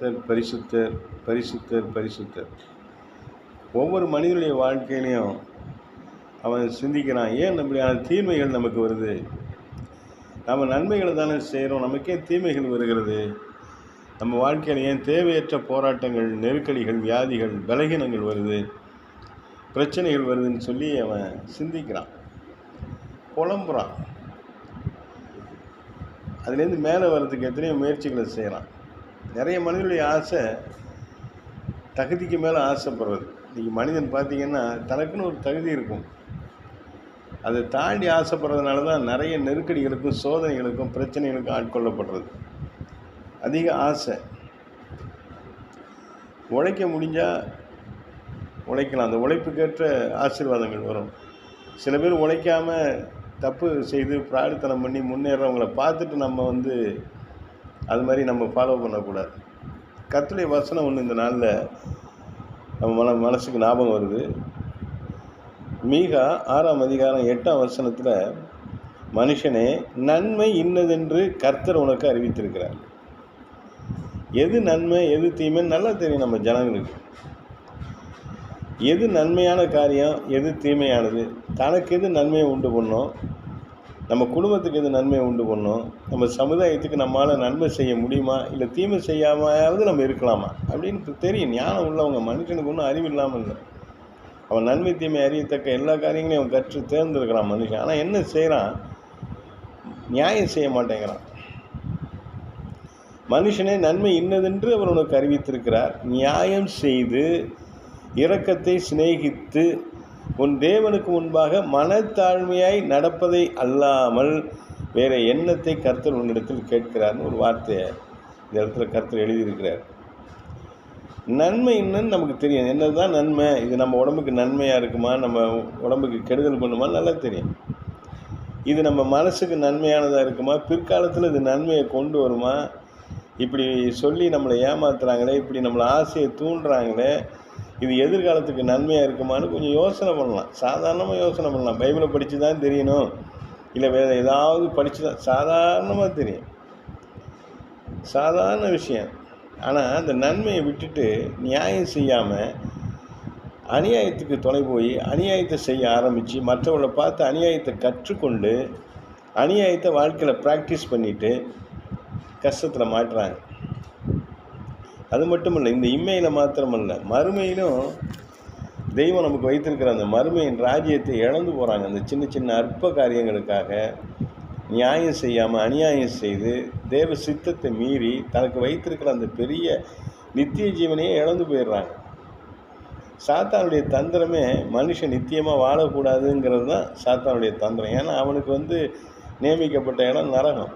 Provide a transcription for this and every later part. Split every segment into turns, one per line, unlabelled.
பரிசுத்தர் பரிசுத்தர் பரிசுத்தர் பரிசுத்தர். ஒவ்வொரு மனிதனுடைய வாழ்க்கையிலையும் அவன் சிந்திக்கிறான் ஏன் அப்படியான தீமைகள் நமக்கு வருது? நம்ம நன்மைகளை தானே செய்கிறோம் நமக்கே தீமைகள் வருகிறது. நம்ம வாழ்க்கையில் ஏன் தேவையற்ற போராட்டங்கள் நெருக்கடிகள் வியாதிகள் பலகீனங்கள் வருது? பிரச்சனைகள் வருதுன்னு சொல்லி அவன் சிந்திக்கிறான். புலம்புறான். அதுலேருந்து மேலே வர்றதுக்கு எத்தனையோ முயற்சிகளை செய்கிறான் நிறைய மனிதனுடைய ஆசை தகுதிக்கு மேலே ஆசைப்படுறது. இன்றைக்கி மனிதன் பார்த்திங்கன்னா தனக்குன்னு ஒரு தகுதி இருக்கும். அதை தாண்டி ஆசைப்படுறதுனால தான் நிறைய நெருக்கடிகளுக்கும் சோதனைகளுக்கும் பிரச்சனைகளுக்கும் ஆட்கொள்ளப்படுறது. அதிக ஆசை. உழைக்க முடிஞ்சால் உழைக்கலாம். அந்த உழைப்புக்கேற்ற ஆசீர்வாதங்கள் வரும். சில பேர் உழைக்காமல் தப்பு செய்து பிரார்த்தனம் பண்ணி முன்னேறவங்களை பார்த்துட்டு நம்ம வந்து அது மாதிரி நம்ம ஃபாலோ பண்ணக்கூடாது. கத்துடைய வசனம் ஒன்று இந்த நாளில் நம்ம மன மனசுக்கு ஞாபகம் வருது. மீகா ஆறாம் அதிகாரம் எட்டாம் வசனத்தில் மனுஷனே நன்மை இன்னதென்று கர்த்தர் உனக்கு அறிவித்திருக்கிறார். எது நன்மை எது தீமைன்னு நல்லா தெரியும் நம்ம ஜனங்களுக்கு. எது நன்மையான காரியம் எது தீமையானது? தனக்கு எது நன்மையை உண்டு பண்ணோம்? நம்ம குடும்பத்துக்கு எது நன்மை உண்டு பண்ணும் நம்ம சமுதாயத்துக்கு நம்மளால் நன்மை செய்ய முடியுமா? இல்லை தீமை செய்யாமையாவது நம்ம இருக்கலாமா? அப்படின்னு தெரியும். ஞானம் உள்ளவங்க மனுஷனுக்கு ஒன்றும் அறிவு இல்லாமல் இல்லை. அவன் நன்மை தீமை அறியத்தக்க எல்லா காரியங்களையும் அவன் கற்று தேர்ந்தெடுக்கிறான் மனுஷன். ஆனால் என்ன செய்கிறான் நியாயம் செய்ய மாட்டேங்கிறான். மனுஷனே நன்மை இன்னதென்று அவர் உனக்கு அறிவித்திருக்கிறார். நியாயம் செய்து இரக்கத்தை சிநேகித்து உன் தேவனுக்கு முன்பாக மனத்தாழ்மையாய் நடப்பதை அல்லாமல் வேறு எண்ணத்தை கர்த்தர் உன்னிடத்தில் கேட்கிறார்னு ஒரு வார்த்தையை இந்த இடத்துல கர்த்தர் எழுதியிருக்கிறார். நன்மை என்னன்னு நமக்கு தெரியும். என்னதான் நன்மை? இது நம்ம உடம்புக்கு நன்மையாக இருக்குமா? நம்ம உடம்புக்கு கெடுதல் பண்ணுமா? நல்லா தெரியும். இது நம்ம மனசுக்கு நன்மையானதாக இருக்குமா? பிற்காலத்தில் இது நன்மையை கொண்டு வருமா? இப்படி சொல்லி நம்மளை ஏமாத்துறாங்களே இப்படி நம்மளை ஆசையை தூண்டுறாங்களே இது எதிர்காலத்துக்கு நன்மையாக இருக்குமான்னு கொஞ்சம் யோசனை பண்ணலாம். சாதாரணமாக யோசனை பண்ணலாம். பைபிளை படித்து தான் தெரியணும். இல்லை வேறு ஏதாவது படித்து தான் சாதாரணமாக தெரியும். சாதாரண விஷயம். ஆனால் அந்த நன்மையை விட்டுட்டு நியாயம் செய்யாமல் அநியாயத்துக்கு துணை போய் அநியாயத்தை செய்ய ஆரம்பித்து மற்றவங்களை பார்த்து அநியாயத்தை கற்றுக்கொண்டு அநியாயத்தை வாழ்க்கையில் ப்ராக்டிஸ் பண்ணிவிட்டு கஷ்டத்தில் மாட்டுறாங்க. அது மட்டும் இல்லை இந்த இம்மையில் மாத்திரமல்ல மறுமையிலும் தெய்வம் நமக்கு வைத்திருக்கிற அந்த மறுமையின் ராஜ்யத்தை இழந்து போகிறாங்க அந்த சின்ன சின்ன அற்ப காரியங்களுக்காக நியாயம் செய்யாமல் அநியாயம் செய்து தேவ சித்தத்தை மீறி தனக்கு வைத்திருக்கிற அந்த பெரிய நித்திய ஜீவனையே இழந்து போயிடுறாங்க. சாத்தானுடைய தந்திரமே மனுஷன் நித்தியமாக வாழக்கூடாதுங்கிறது தான் சாத்தானுடைய தந்திரம். ஏன்னா அவனுக்கு வந்து நியமிக்கப்பட்ட இடம் நரகம்.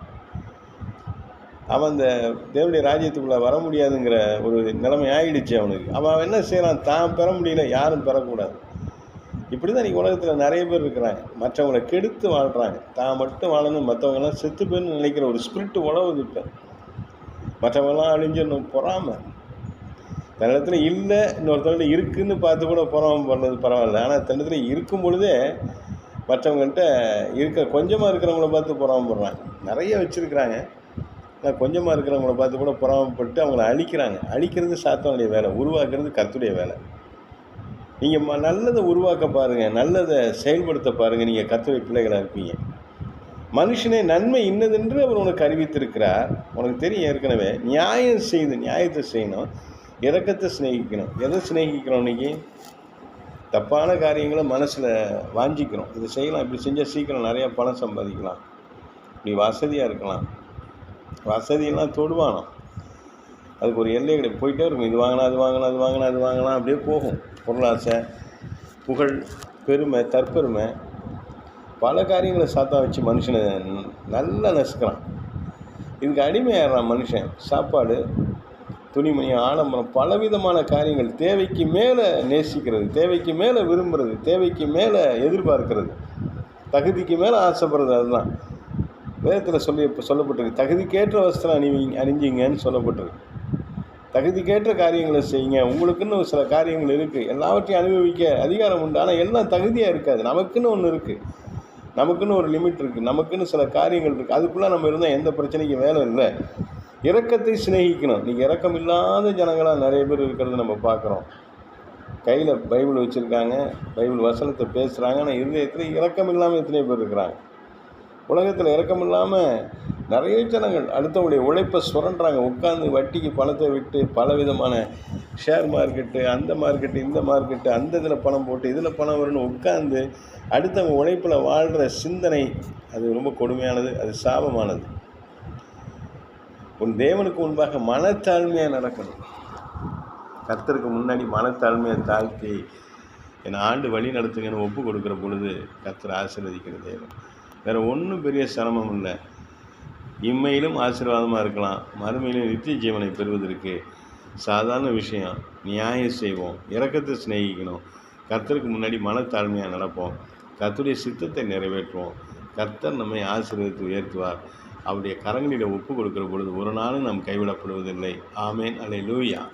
அவன் அந்த தேவனுடைய ராஜ்யத்துக்குள்ளே வர முடியாதுங்கிற ஒரு நிலைமை ஆயிடுச்சு அவனுக்கு அவன் என்ன செய்கிறான் தான் பெற முடியல யாரும் பெறக்கூடாது. இப்படி தான் இன்றைக்கி உலகத்தில் நிறைய பேர் இருக்கிறாங்க. மற்றவங்களை கெடுத்து வாழ்கிறாங்க தான் மட்டும் வாழணும் மற்றவங்களாம் செத்து போயின்னு நினைக்கிற ஒரு ஸ்பிரிட் உழவுது இப்போ மற்றவங்களாம் அழிஞ்சிடணும் பொறாமல் தன்னிடத்துல இல்லை இன்னொருத்தவங்கள்ட்ட இருக்குதுன்னு பார்த்து கூட பொறாமல் பண்ணது பரவாயில்ல. ஆனால் தன்னிடத்துல இருக்கும் பொழுதே மற்றவங்கள்ட்ட இருக்க கொஞ்சமாக இருக்கிறவங்கள பார்த்து பொறாமல் போடுறாங்க நிறைய வச்சுருக்குறாங்க. ஆனால் கொஞ்சமாக இருக்கிறவங்கள பார்த்து கூட புறாமப்பட்டு அவங்கள அழிக்கிறாங்க. அழிக்கிறது சாத்தனுடைய வேலை உருவாக்குறது கத்துடைய வேலை. நீங்கள் ம நல்லதை உருவாக்க பாருங்கள் நல்லதை செயல்படுத்த பாருங்கள் நீங்கள் கத்துடைய பிள்ளைகளாக இருப்பீங்க. மனுஷனே நன்மை இன்னதென்று அவர் உனக்கு அறிவித்திருக்கிறார். உனக்கு தெரியும் ஏற்கனவே நியாயம் செய்து நியாயத்தை செய்யணும் இறக்கத்தை சிநேகிக்கணும். எதை சிநேகிக்கிறோம் இன்னைக்கு? தப்பான காரியங்களை மனசில் வாஞ்சிக்கிறோம். இது செய்யலாம் இப்படி செஞ்சால் சீக்கிரம் நிறையா பணம் சம்பாதிக்கலாம். இப்படி வசதியாக இருக்கலாம். வசதியெல்லாம் தொடுவானோ? அதுக்கு ஒரு எல்லை கிடையாது. போயிட்டே இருக்கும். இது வாங்கினா அது வாங்கினா அது வாங்கினா அது வாங்கலாம் அப்படியே போகும். பொருளாசை புகழ் பெருமை தற்பெருமை. பல காரியங்களை சாத்தா வச்சு மனுஷனை நல்லா நசுக்கிறான். இதுக்கு அடிமையாகிறான் மனுஷன். சாப்பாடு துணிமணி ஆடம்பரம் பலவிதமான காரியங்கள் தேவைக்கு மேலே நேசிக்கிறது தேவைக்கு மேலே விரும்புகிறது தேவைக்கு மேலே எதிர்பார்க்கிறது தகுதிக்கு மேலே ஆசைப்படுறது அதுதான். வேதத்தில் சொல்லி இப்போ சொல்லப்பட்டிருக்கு தகுதிக்கேற்ற வஸ்திரம் அணிவிங்க அணிஞ்சிங்கன்னு சொல்லப்பட்டிருக்கு. தகுதிக்கேற்ற காரியங்களை செய்யுங்க. உங்களுக்குன்னு ஒரு சில காரியங்கள் இருக்குது எல்லாவற்றையும் அனுபவிக்க அதிகாரம் உண்டு. ஆனால் எல்லாம் தகுதியாக இருக்காது. நமக்குன்னு ஒன்று இருக்குது நமக்குன்னு ஒரு லிமிட் இருக்குது நமக்குன்னு சில காரியங்கள் இருக்குது அதுக்குள்ளே நம்ம இருந்தால் எந்த பிரச்சனைக்கும் வேலை இல்லை. இறக்கத்தை சிநேகிக்கணும். நீங்கள் இறக்கம் இல்லாத ஜனங்களாக நிறைய பேர் இருக்கிறத நம்ம பார்க்குறோம். கையில் பைபிள் வச்சுருக்காங்க. பைபிள் வசனத்தை பேசுகிறாங்க ஆனால் இருதயத்தில் இறக்கம் இல்லாமல் எத்தனை பேர் இருக்கிறாங்க. உலகத்தில் இறக்கம் இல்லாமல் நிறைய ஜனங்கள் அடுத்தவங்களுடைய உழைப்பை சுரண்டுறாங்க. உட்காந்து வட்டிக்கு பணத்தை விட்டு பல விதமான ஷேர் மார்க்கெட்டு அந்த மார்க்கெட்டு இந்த மார்க்கெட்டு அந்த இதில் பணம் போட்டு இதில் பணம் வரும்னு உட்காந்து அடுத்தவங்க உழைப்பில் வாழ்கிற சிந்தனை அது ரொம்ப கொடுமையானது அது சாபமானது. உன் தேவனுக்கு முன்பாக மனத்தாழ்மையாக நடக்கணும். கர்த்தருக்கு முன்னாடி மனத்தாழ்மையை தாழ்த்தி என்னை ஆண்டு வழி நடத்துங்கன்னு ஒப்பு கொடுக்குற பொழுது கர்த்தர் ஆசீர்வதிக்கிற தேவன். வேறு ஒன்றும் பெரிய சிரமம் இல்லை. இம்மையிலும் ஆசீர்வாதமாக இருக்கலாம். மறுமையிலும் நித்திய ஜீவனை பெறுவதற்கு சாதாரண விஷயம். நியாயம் செய்வோம். இறக்கத்தை சிநேகிக்கணும். கர்த்தருக்கு முன்னாடி மனத்தாழ்மையாக நடப்போம். கர்த்தருடைய சித்தத்தை நிறைவேற்றுவோம். கர்த்தர் நம்மை ஆசீர்வதித்து உயர்த்துவார். அவருடைய கரங்களில் ஒப்பு கொடுக்கிற பொழுது ஒரு நாளும் நாம் கைவிடப்படுவதில்லை. ஆமேன். அல்லேலூயா